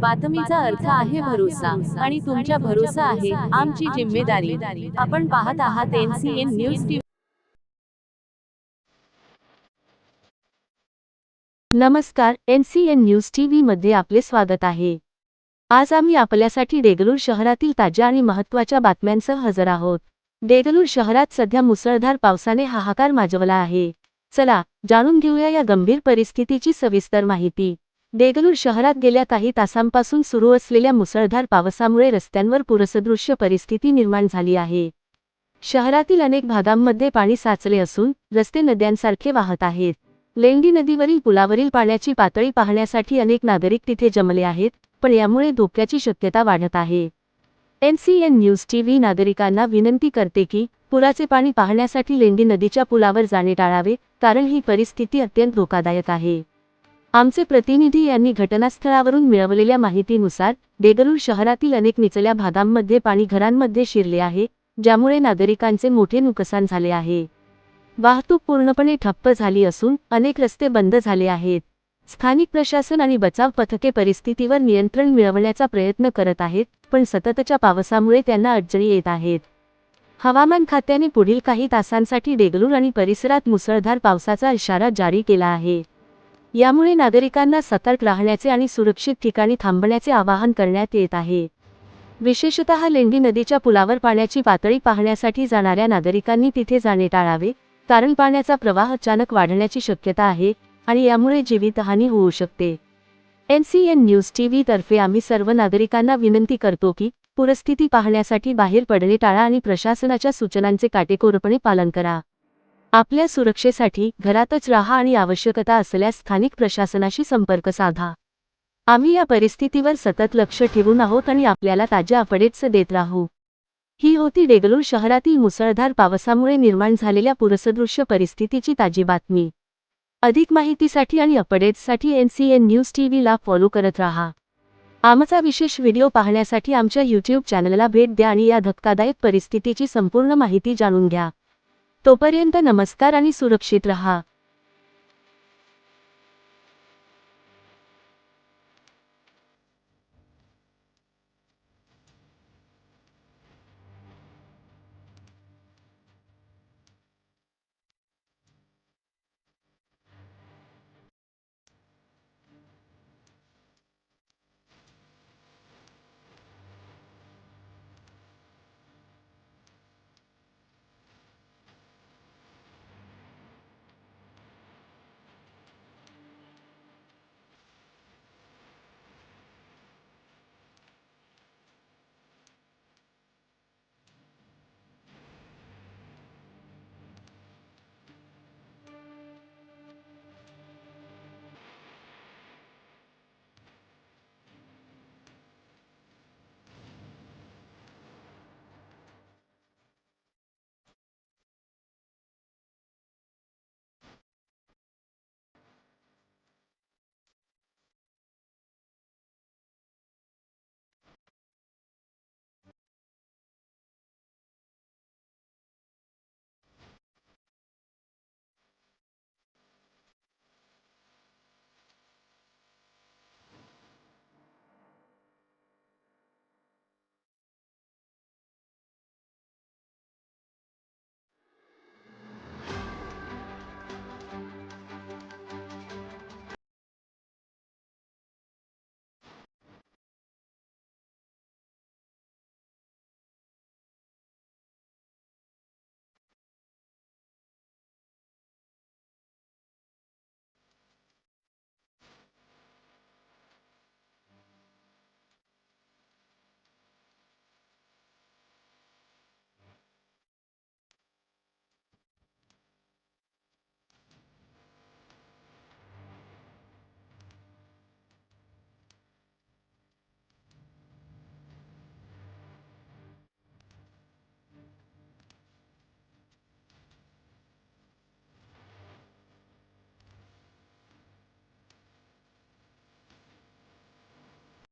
बातमीचा अर्थ आहे भरोसा आणि तुमच्या भरोसा आहे आमची जिम्मेदारी. आपण पाहत आहात एनसीएन न्यूज टीव्ही नमस्कार N C N news TV मध्ये आपले स्वागत आहे. आज आम्ही आपल्यासाठी देगलूर शहरातील ताज्या आणि महत्त्वाच्या बातम्यांसह हजर आहोत. देगलूर शहरात सध्या मुसळधार पावसाने हाहाकार माजवला आहे. चला जाणून घेऊया या गंभीर परिस्थितीची सविस्तर माहिती. देगलूर शहरात गेल्या काही तासांपासून सुरू असलेल्या मुसळधार पावसामुळे रस्त्यांवर पुरसदृश्य परिस्थिती निर्माण झाली आहे. शहरातील अनेक भागांमध्ये पाणी साचले असून रस्ते नद्यांसारखे वाहत आहेत. लेंडी नदीवरील पुलावरील पाण्याची पातळी पाहण्यासाठी अनेक नागरिक तिथे जमले आहेत पण यामुळे धोक्याची शक्यता वाढत आहे. एनसीएन न्यूज टीव्ही नागरिकांना विनंती करते की पुराचे पाणी पाहण्यासाठी लेंडी नदीच्या पुलावर जाणे टाळावे कारण ही परिस्थिती अत्यंत धोकादायक आहे. आमचे प्रतिनिधी यांनी घटनास्थळावरून मिळवलेल्या माहितीनुसार देगलूर शहरातील अनेक निचल्या भागांमध्ये पाणी घरांमध्ये शिरले आहे ज्यामुळे नागरिकांचे मोठे नुकसान झाले आहे. वाहतूक पूर्णपणे ठप्प झाली असून अनेक रस्ते बंद झाले आहेत. स्थानिक प्रशासन आणि बचाव पथके परिस्थितीवर नियंत्रण मिळवण्याचा प्रयत्न करत आहेत पण सततच्या पावसामुळे त्यांना अडचणी येत आहेत. हवामान खात्याने पुढील काही तासांसाठी देगलूर आणि परिसरात मुसळधार पावसाचा इशारा जारी केला आहे. यामुळे नागरिकांना सतर्क राहण्याचे आणि सुरक्षित ठिकाणी थांबण्याचे आवाहन करण्यात येत आहे. विशेषतः लेंडी नदीच्या पुलावर पाण्याची पातळी पाहण्यासाठी जाणाऱ्या नागरिकांनी तिथे जाणे टाळावे कारण पाण्याचा प्रवाह अचानक वाढण्याची शक्यता आहे आणि यामुळे जीवितहानी होऊ शकते. N C N news TV तर्फे आम्ही सर्व नागरिकांना विनंती करतो की पूरस्थिती पाहण्यासाठी बाहेर पडणे टाळा आणि प्रशासनाच्या सूचनांचे काटेकोरपणे पालन करा. आपल्या सुरक्षेसाठी घरातच राहा आणि आवश्यकता असल्यास स्थानिक प्रशासनाशी संपर्क साधा. आम्ही या परिस्थितीवर सतत लक्ष ठेवून आहोत आणि आपल्याला ताज्या अपडेट्स देत राहू. ही होती डेगलूर शहरातील मुसळधार पावसामुळे निर्माण झालेल्या पुरसदृश्य परिस्थितीची ताजी बातमी. अधिक माहितीसाठी आणि अपडेट्ससाठी एन सी एन न्यूज टीव्हीला फॉलो करत राहा. आमचा विशेष व्हिडिओ पाहण्यासाठी आमच्या यूट्यूब चॅनलला भेट द्या आणि या धक्कादायक परिस्थितीची संपूर्ण माहिती जाणून घ्या. तोपर्यंत नमस्कार आणि सुरक्षित रहा.